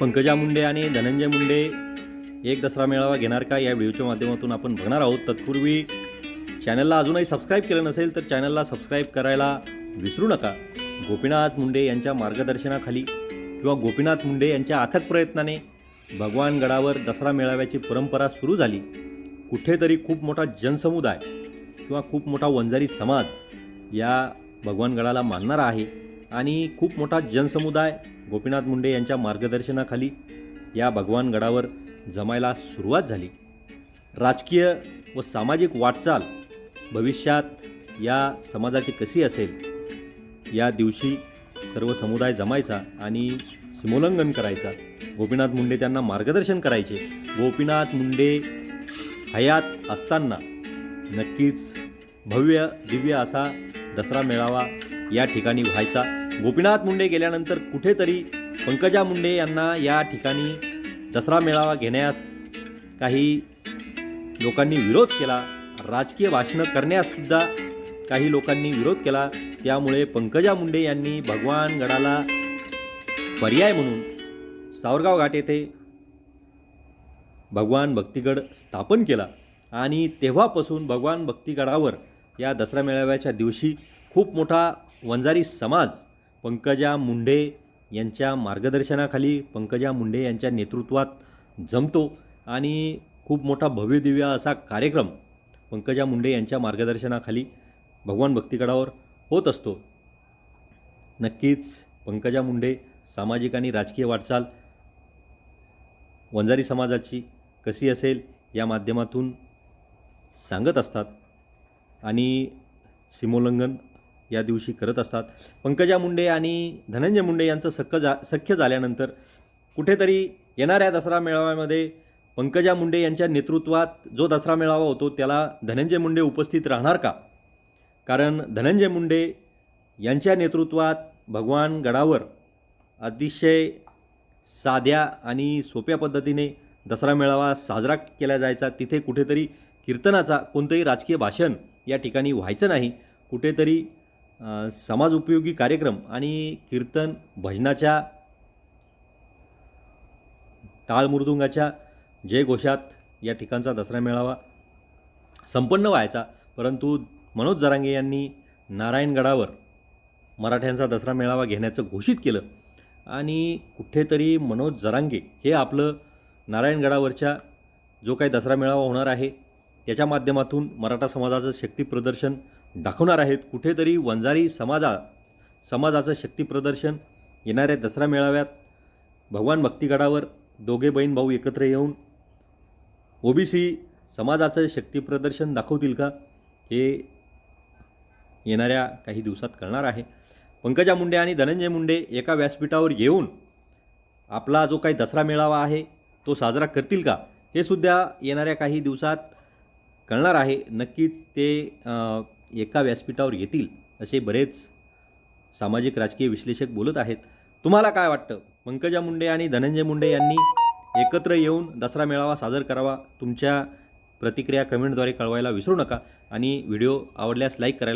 पंकजा मुंडे आणि धनंजय मुंडे एक दसरा मेळावा घेणार का या व्हिडिओच्या माध्यमातून आपण बघणार आहोत. तत्पूर्वी चॅनलला अजूनही सबस्क्राईब केलं नसेल तर चॅनलला सबस्क्राईब करायला विसरू नका. गोपीनाथ मुंडे यांच्या मार्गदर्शनाखाली किंवा गोपीनाथ मुंडे यांच्या अथक प्रयत्नाने भगवान गडावर दसरा मेळाव्याची परंपरा सुरू झाली. कुठेतरी खूप मोठा जनसमुदाय किंवा खूप मोठा वंजारी समाज या भगवान गडाला मानणारा आहे आणि खूप मोठा जनसमुदाय गोपीनाथ मुंडे यांच्या मार्गदर्शनाखाली या भगवान गडावर जमायला सुरुवात झाली. राजकीय व सामाजिक वाटचाल भविष्यात या समाजाची कशी असेल? या दिवशी सर्व समुदाय जमायचा आणि सीमोल्लंघन करायचा. गोपीनाथ मुंडे त्यांना मार्गदर्शन करायचे. गोपीनाथ मुंडे हयात असताना नक्कीच भव्य दिव्य असा दसरा मेळावा या ठिकाणी व्हायचा. गोपीनाथ मुंडे गेल्यानंतर कुठेतरी पंकजा मुंडे यांना या ठिकाणी दसरा मेळावा घेण्यास काही लोकांनी विरोध केला. राजकीय भाषणं करण्याससुद्धा काही लोकांनी विरोध केला. त्यामुळे पंकजा मुंडे यांनी भगवान गडाला पर्याय म्हणून सावरगाव घाट येथे भगवान भक्तिगड स्थापन केला. आणि तेव्हापासून भगवान भक्तिगडावर या दसरा मेळाव्याच्या दिवशी खूप मोठा वंजारी समाज पंकजा मुंडे यांच्या मार्गदर्शनाखाली पंकजा मुंडे यांच्या नेतृत्वात जमतो आणि खूप मोठा भव्यदिव्य असा कार्यक्रम पंकजा मुंडे यांच्या मार्गदर्शनाखाली भगवान भक्तिगडावर होत असतो. नक्कीच पंकजा मुंडे सामाजिक आणि राजकीय वाटचाल वंजारी समाजाची कशी असेल या माध्यमातून सांगत असतात. आणि सीमोल्लंघन या दिवशी करत असतात. पंकजा मुंडे आणि धनंजय मुंडे यांचं सख्य जा सख्य झाल्यानंतर कुठेतरी येणाऱ्या दसरा मेळाव्यामध्ये पंकजा मुंडे यांच्या नेतृत्वात जो दसरा मेळावा होतो त्याला धनंजय मुंडे उपस्थित राहणार का? कारण धनंजय मुंडे यांच्या नेतृत्वात भगवान गडावर अतिशय साध्या आणि सोप्या पद्धतीने दसरा मेळावा साजरा केला जायचा. तिथे कुठेतरी कीर्तनाचा कोणतंही राजकीय भाषण या ठिकाणी व्हायचं नाही. कुठेतरी समाज उपयोगी कार्यक्रम आणि कीर्तन भजनाच्या टाळमृदुंगाच्या जयघोषात या ठिकाणचा दसरा मेळावा संपन्न व्हायचा. परंतु मनोज जरांगे यांनी नारायणगडावर मराठ्यांचा दसरा मेळावा घेण्याचं घोषित केलं. आणि कुठेतरी मनोज जरांगे हे आपलं नारायणगडावरच्या जो काही दसरा मेळावा होणार आहे त्याच्या माध्यमातून मराठा समाजाचं शक्तीप्रदर्शन दाखवणार आहेत कुठेतरी वंजारी समाजा समाजाचं शक्तीप्रदर्शन येणाऱ्या दसरा मेळाव्यात भगवान भक्तिगडावर दोघे बहीण भाऊ एकत्र येऊन ओबीसी समाजाचं शक्तीप्रदर्शन दाखवतील का? हे येणाऱ्या काही दिवसात कळणार आहे. पंकजा मुंडे आणि धनंजय मुंडे एका व्यासपीठावर येऊन आपला जो काही दसरा मेळावा आहे तो साजरा करतील का? हे सुद्धा येणाऱ्या काही दिवसात कळणार आहे. नक्कीच ते एका व्यासपीठावर येतील असे बरेच सामाजिक राजकीय विश्लेषक बोलत आहेत. तुम्हाला काय वाटतं? पंकजा मुंडे आणि धनंजय मुंडे यांनी एकत्र येऊन दसरा मेळावा सादर करावा तुमच्या प्रतिक्रिया कमेंटद्वारे कळवायला विसरू नका आणि व्हिडिओ आवडल्यास लाईक करायला